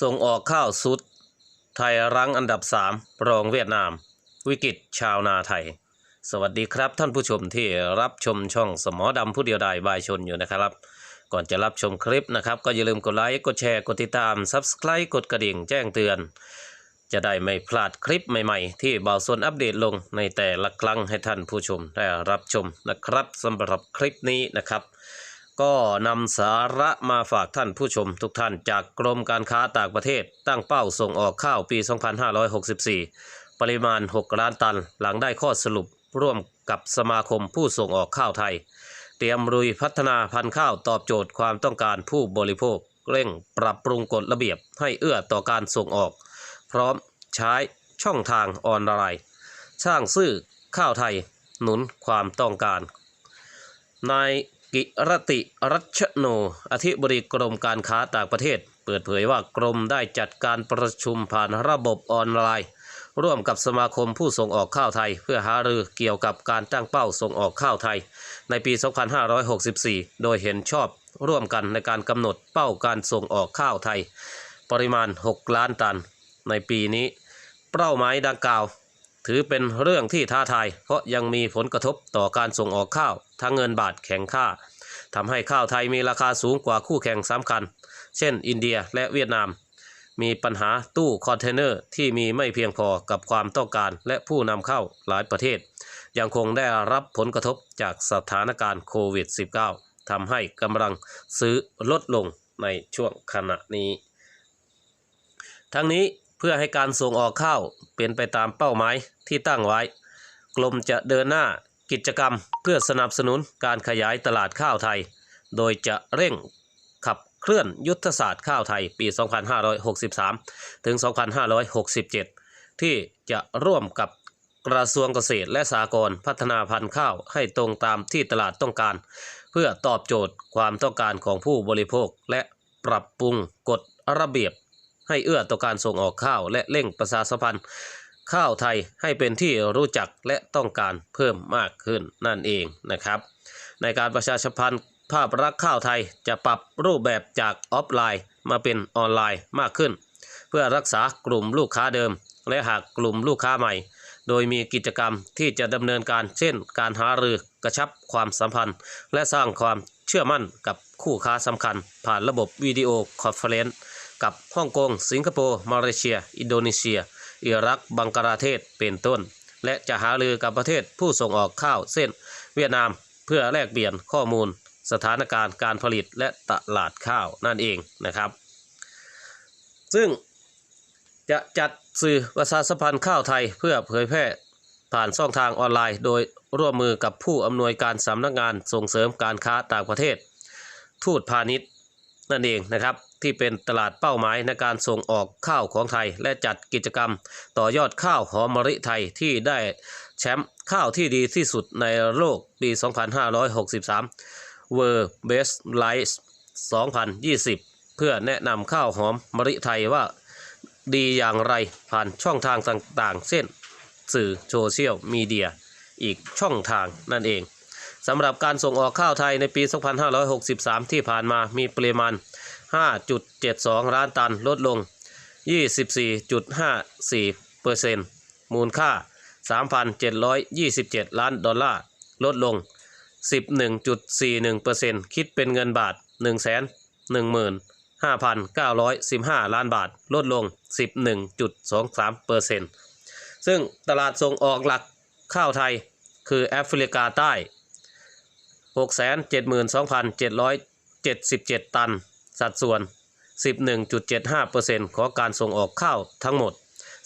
ส่งออกข้าวสุด ไทยรั้งอันดับ 3 รองเวียดนาม วิกฤตชาวนาไทย สวัสดีครับท่านผู้ชมที่รับชมช่องสมอดำผู้เดียวดายบายชนอยู่นะครับ ก่อนจะรับชมคลิปนะครับ ก็อย่าลืมกดไลค์กดแชร์กดติดตาม Subscribe กดกระดิ่งแจ้งเตือน จะได้ไม่พลาดคลิปใหม่ๆ ที่บ่าวสนอัปเดตลงในแต่ละครั้งให้ท่านผู้ชมได้รับชมนะครับสำหรับคลิปนี้นะครับ ก็นำสาระมาฝากท่านผู้ชมทุกท่านจากกรมการค้าต่างประเทศ ตั้งเป้าส่งออกข้าวปี 2564 ปริมาณ 6 ล้านตัน หลังได้ข้อสรุปร่วมกับสมาคมผู้ส่งออกข้าวไทย เตรียมรุยพัฒนาพันธุ์ข้าวตอบโจทย์ความต้องการผู้บริโภค เร่งปรับปรุงกฎระเบียบให้เอื้อต่อการส่งออก พร้อมใช้ช่องทางออนไลน์สร้างซื่อข้าวไทย หนุนความต้องการนาย กิรติรัชโน อธิบดีกรมการค้าต่างประเทศ เปิดเผยว่ากรมได้จัดการประชุมผ่านระบบออนไลน์ ร่วมกับสมาคมผู้ส่งออกข้าวไทย เพื่อหารือเกี่ยวกับการตั้งเป้าส่งออกข้าวไทย ในปี 2564 โดยเห็นชอบร่วมกันในการกำหนดเป้าการส่งออกข้าวไทย ปริมาณ 6 ล้านตัน ในปีนี้ เป้าหมายดังกล่าว ถือเป็นเรื่องที่ท้าทาย เพราะยังมีผลกระทบต่อการส่งออกข้าว ทั้งเงินบาทแข็งค่าทำให้ข้าวไทยมีราคาสูงกว่าคู่แข่งสำคัญ เช่น อินเดียและเวียดนาม มีปัญหาตู้คอนเทนเนอร์ที่มีไม่เพียงพอกับความต้องการและผู้นำเข้าหลายประเทศ ยังคงได้รับผลกระทบจากสถานการณ์โควิด -19 ทำให้กำลังซื้อลดลงในช่วงขณะนี้ ทั้งนี้ เพื่อให้การส่งออกข้าวเป็นไปตามเป้าหมายที่ตั้งไว้กรมจะเดินหน้ากิจกรรมเพื่อสนับสนุนการขยายตลาดข้าวไทย โดยจะเร่งขับเคลื่อนยุทธศาสตร์ข้าวไทยปี 2563 ถึง 2567 ที่จะร่วมกับกระทรวงเกษตรและสหกรณ์พัฒนาพันธุ์ข้าวให้ตรงตามที่ตลาดต้องการ เพื่อตอบโจทย์ความต้องการของผู้บริโภคและปรับปรุงกฎระเบียบ ให้เอื้อต่อการส่งออกข้าวและเร่งประชาสัมพันธ์ ข้าวไทยให้เป็นที่รู้จักและต้องการเพิ่มมากขึ้นนั่นเองนะครับ ในการประชาสัมพันธ์ภาพลักษณ์ข้าวไทยจะปรับรูปแบบจากออฟไลน์มาเป็นออนไลน์มากขึ้น เพื่อรักษากลุ่มลูกค้าเดิม และหากกลุ่มลูกค้าใหม่ โดยมีกิจกรรมที่จะดำเนินการเช่น การหารือกระชับความสัมพันธ์ และสร้างความเชื่อมั่นกับคู่ค้าสำคัญ ผ่านระบบวิดีโอคอนเฟอเรนซ์ กับฮ่องกง สิงคโปร์ มาเลเซีย อินโดนีเซีย อิรัก บังกลาเทศ เป็นต้น และจะหารือกับประเทศผู้ส่งออกข้าวเส้น เวียดนาม เพื่อแลกเปลี่ยนข้อมูล สถานการณ์การผลิตและตลาดข้าวนั่นเองนะครับ ซึ่งจะจัดสื่อประชาสัมพันธ์ข้าวไทยเพื่อเผยแพร่ผ่านช่องทางออนไลน์ โดยร่วมมือกับผู้อำนวยการสำนักงานส่งเสริมการค้าต่างประเทศ ทูตพาณิชย์ นั่นเองนะครับที่เป็นตลาดเป้าหมายในการส่งออกข้าวของไทย และจัดกิจกรรม ต่อยอดข้าวหอมมะลิไทยที่ได้แชมป์ข้าวที่ดีที่สุดในโลกปี 2563 World Best Rice 2020 เพื่อแนะนำข้าวหอมมะลิไทยว่าดีอย่างไรผ่านช่องทางต่างๆ เช่น สื่อโซเชียลมีเดีย อีกช่องทางนั่นเอง สำหรับการส่งออกข้าวไทยในปี 2563 ที่ผ่านมามีปริมาณ 5.72 ล้านตันลดลง 24.54เปอร์เซ็นต์มูลค่า 3,727 ล้านดอลลาร์ ลดลง 11.41เปอร์เซ็นต์คิดเป็นเงินบาท 115,915 ล้านบาท ลดลง 11.23เปอร์เซ็นต์ซึ่งตลาดส่งออกหลักข้าวไทยคือแอฟริกาใต้ 672,777 ตัน สัดส่วน 11.75%ของการส่งออกข้าวทั้งหมด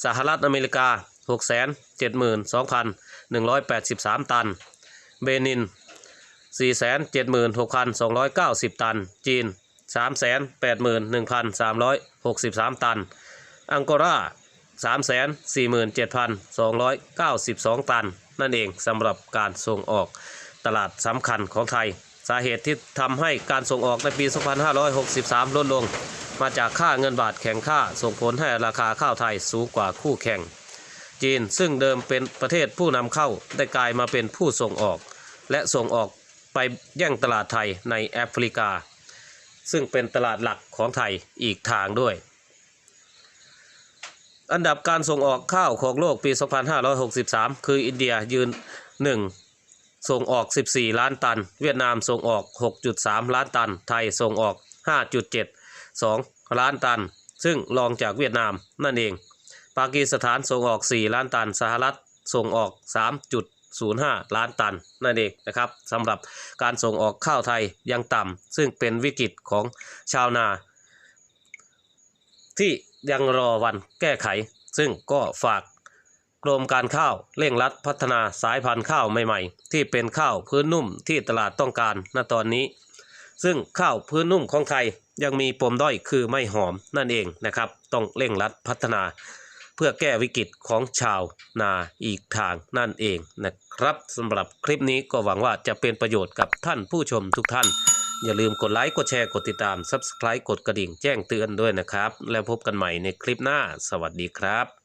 สหรัฐอเมริกา 672,183 ตัน เบนิน 476,290 ตัน จีน 381,363 ตัน อังโกลา347,292 ตัน นั่นเองสำหรับการส่งออก ตลาดสำคัญของไทย สาเหตุที่ทำให้การส่งออกในปี 2563 ลดลง มาจากค่าเงินบาทแข็งค่าส่งผลให้ราคาข้าวไทยสูงกว่าคู่แข่ง จีนซึ่งเดิมเป็นประเทศผู้นำเข้าได้กลายมาเป็นผู้ส่งออก และส่งออกไปแย่งตลาดไทยในแอฟริกา ซึ่งเป็นตลาดหลักของไทยอีกทางด้วยอันดับการส่งออกข้าวของโลกปี 2563 คืออินเดียยืน 1 ส่งออก 14 ล้านตัน เวียดนามส่งออก 6.3 ล้านตัน ไทยส่งออก 5.72 ล้านตัน ซึ่งรองจากเวียดนามนั่นเอง ปากีสถานส่งออก 4 ล้านตัน สหรัฐส่งออก 3.05 ล้านตันนั่นเองนะครับสำหรับการส่งออกข้าวไทยยังต่ำซึ่งเป็นวิกฤตของชาวนา ที่ยังรอวันแก้ไข ซึ่งก็ฝาก กรมการข้าวเร่งรัดพัฒนาสายพันธุ์ข้าวใหม่ๆ ที่เป็นข้าวพื้นนุ่มที่ตลาดต้องการณตอนนี้ ซึ่งข้าวพื้นนุ่มของไทยยังมีปมด้อยคือไม่หอมนั่นเองนะครับ ต้องเร่งรัดพัฒนา เพื่อแก้วิกฤตของชาวนาอีกทางนั่นเองนะครับสำหรับคลิปนี้ก็หวังว่าจะเป็นประโยชน์กับท่านผู้ชมทุกท่าน อย่าลืมกดไลค์กดแชร์กดติดตาม Subscribe กดกระดิ่งแจ้งเตือนด้วยนะครับ แล้วพบกันใหม่ในคลิปหน้า สวัสดีครับ